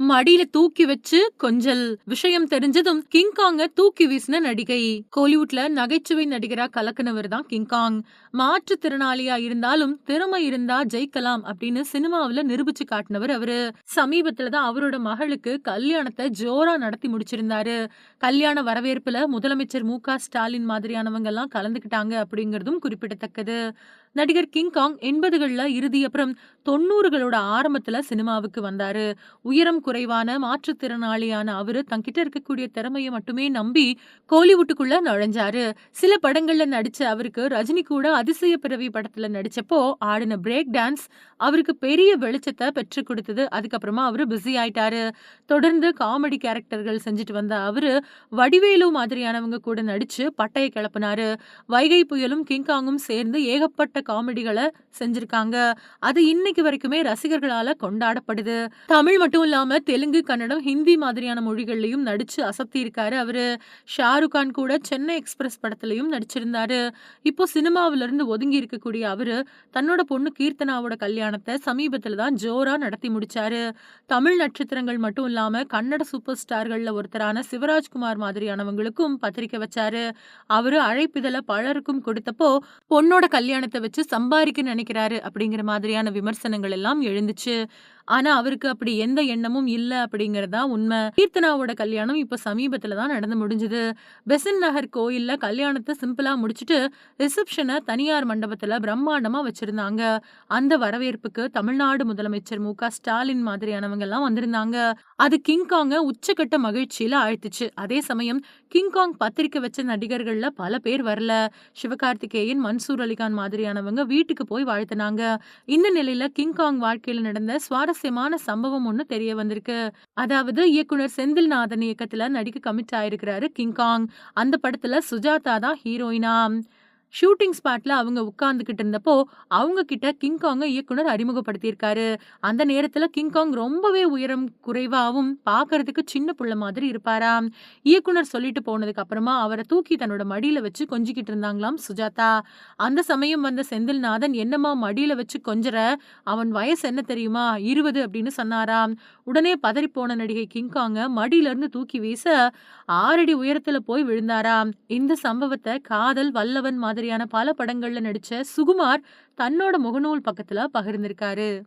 மடியில தூக்கி வச்சு கொஞ்சல் விஷயம் தெரிஞ்சதும் கிங்காங்க தூக்கி வீசின நடிகை. கோலிவுட்ல நகைச்சுவை நடிகரா கலக்குனவர் தான் கிங்காங் மாற்றுத்திறனாளியா இருந்தாலும் திறமை இருந்தா ஜெயிக்கலாம் அப்படின்னு சினிமாவுல நிரூபிச்சு காட்டினவர் அவரு. சமீபத்துல தான் அவரோட மகளுக்கு கல்யாணத்தை ஜோரா நடத்தி முடிச்சிருந்தாரு. கல்யாண வரவேற்புல முதலமைச்சர் மு க ஸ்டாலின் மாதிரியானவங்க எல்லாம் கலந்துகிட்டாங்க அப்படிங்கறதும் குறிப்பிடத்தக்கது. நடிகர் கிங்காங் எண்பதுகள்ல இறுதி அப்புறம் தொண்ணூறுகளோட ஆரம்பத்துல சினிமாவுக்கு வந்தாரு. உயரம் குறைவான மாற்றுத்திறனாளியான அவரு தங்கிட்ட இருக்கக்கூடிய திறமையை மட்டுமே நம்பி கோலிவுட்டுக்குள்ள நுழைஞ்சாரு. சில படங்கள்ல நடிச்ச அவருக்கு ரஜினி கூட அதிசய பிறவி படத்துல நடிச்சப்போ ஆடின பிரேக் டான்ஸ் அவருக்கு பெரிய வெளிச்சத்தை பெற்று கொடுத்தது. அதுக்கப்புறமா அவர் பிஸி ஆயிட்டாரு. தொடர்ந்து காமெடி கேரக்டர்கள் செஞ்சுட்டு வந்த அவரு வடிவேலு மாதிரியானவங்க கூட நடிச்சு பட்டையை கிளப்பினாரு. வைகை புயலும் கிங்காங்கும் சேர்ந்து ஏகப்பட்ட காமெடிகளை செஞ்சிருக்காங்க. அது இன்னைக்கு வரைக்குமே ரசிகர்களால கொண்டாடப்படுது. தமிழ் மட்டும் இல்லாம தெலுங்கு கன்னடம் ஹிந்தி மாதிரியான மொழிகள்லயும் நடிச்சு அசத்தி இருக்காரு அவரு. ஷாருக் கான் கூட சென்னை எக்ஸ்பிரஸ் படத்துலயும் நடிச்சிருந்தாரு. இப்போ சினிமாவில இருந்து ஒதுங்கி இருக்கக்கூடிய அவரு தன்னோட பொண்ணு கீர்த்தனாவோட கல்யாணம் கல்யாணத்தை சமீபத்தில் தான் ஜோராக நடத்தி முடிச்சாரு. தமிழ் நட்சத்திரங்கள் மட்டும் இல்லாம கன்னட சூப்பர் ஸ்டார்கள்ல ஒருத்தரான சிவராஜ்குமார் மாதிரியானவங்களுக்கும் பத்திரிக்கை வச்சாரு. அவரு அழைப்பிதழை பலருக்கும் கொடுத்தப்போ பொண்ணோட கல்யாணத்தை வச்சு சம்பாதிக்க நினைக்கிறாரு அப்படிங்கிற மாதிரியான விமர்சனங்கள் எல்லாம் எழுந்துச்சு. ஆனா அவருக்கு அப்படி எந்த எண்ணமும் இல்ல அப்படிங்கறதா உண்மை. கீர்த்தனாவோட கல்யாணம் இப்ப சமீபத்துல தான் நடந்து முடிஞ்சது. பெசன் நகர் கோயில்ல கல்யாணத்தை சிம்பிளா முடிச்சுட்டு ரிசப்ஷனை தனியார் மண்டபத்துல பிரம்மாண்டமா வச்சிருந்தாங்க. அந்த வரவேற்புக்கு தமிழ்நாடு முதலமைச்சர் மு க ஸ்டாலின் மாதிரியானவங்க எல்லாம் வந்திருந்தாங்க. அது கிங்காங்க உச்சக்கட்ட மகிழ்ச்சியில ஆழ்த்துச்சு. அதே சமயம் கிங்காங் பத்திரிக்கை வச்ச நடிகர்கள்ல பல பேர் வரல. சிவகார்த்திகேயன் மன்சூர் அலிகான் மாதிரியானவங்க வீட்டுக்கு போய் வாழ்த்தினாங்க. இந்த நிலையில கிங்காங் வாழ்க்கையில நடந்த சுவாரஸ்யமான சம்பவம் ஒன்று தெரிய வந்திருக்கு. அதாவது இயக்குனர் செந்தில்நாதன் இயக்கத்துல நடிக்க கமிட் ஆயிருக்கிறாரு கிங்காங் அந்த படத்துல சுஜாதா தான் ஹீரோயினா ஷூட்டிங் ஸ்பாட்ல அவங்க உட்கார்ந்துகிட்டு இருந்தப்போ அவங்க கிட்ட கிங்காங்க இயக்குனர் அறிமுகப்படுத்தியிருக்காரு. அந்த நேரத்துல கிங்காங் ரொம்பவே உயரம் குறைவாவும் பாக்குறதுக்கு சின்ன புள்ள மாதிரி இருப்பாராம் இயக்குனர் சொல்லிட்டு போனதுக்கு அப்புறமா அவரை தூக்கி தன்னோட மடியில வச்சு கொஞ்சிக்கிட்டு இருந்தாங்களாம் சுஜாதா. அந்த சமயம் வந்த செந்தில்நாதன் என்னமா மடியில வச்சு கொஞ்சற? அவன் வயசு என்ன தெரியுமா? இருபது அப்படின்னு சொன்னாராம். உடனே பதறி போன நடிகை கிங்காங்க மடியில இருந்து தூக்கி வீச ஆறடி உயரத்துல போய் விழுந்தாராம். இந்த சம்பவத்தை காதல் வல்லவன் மாதிரியான பல படங்கள்ல நடிச்ச சுகுமார் தன்னோட முகநூல் பக்கத்துல பகிர்ந்திருக்காரு.